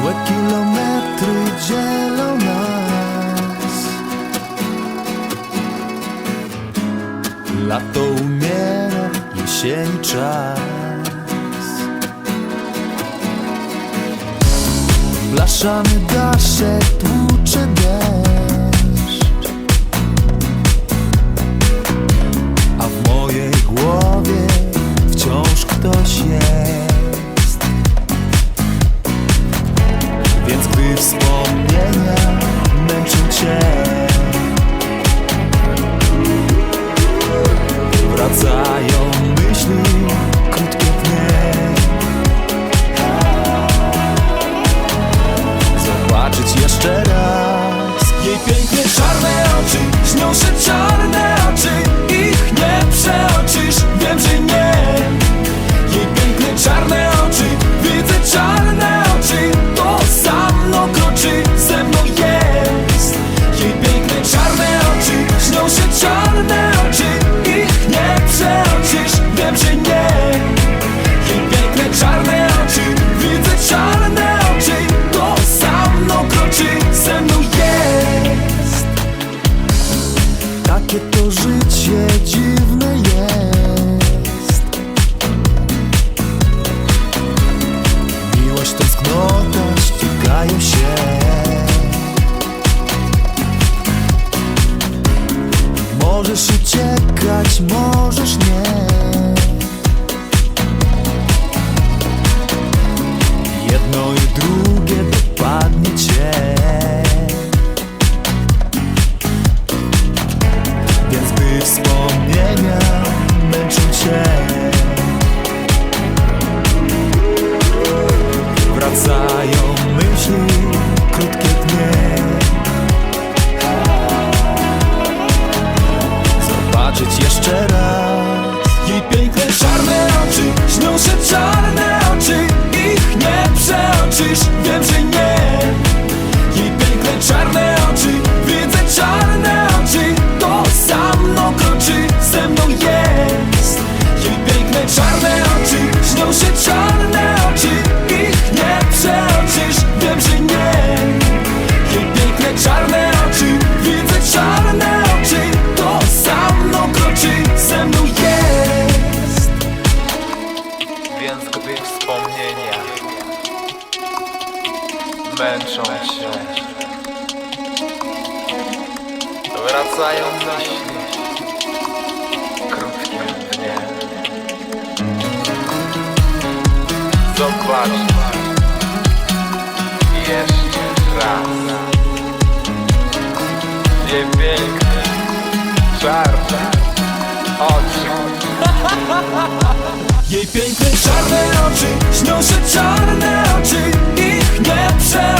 Złe kilometry dzielą nas. Lato umiera, jesień czas. Blaszany daszek tłucze deszcz. Wspomnienia męczą cię życie jest. Miłość, tęsknota ścigają się. Możesz uciekać, możesz nie. Jedno i drugie jeszcze raz. Jej piękne czarne oczy Śnią się czarne oczy Ich nie przeoczysz Wiem, że nie. Jej piękne czarne męczą cię, wracają myśli krótkie dnie. Zobacz jeszcze raz jej piękne, czarne oczy. Jej piękne czarne oczy Śnią się czarne oczy Ich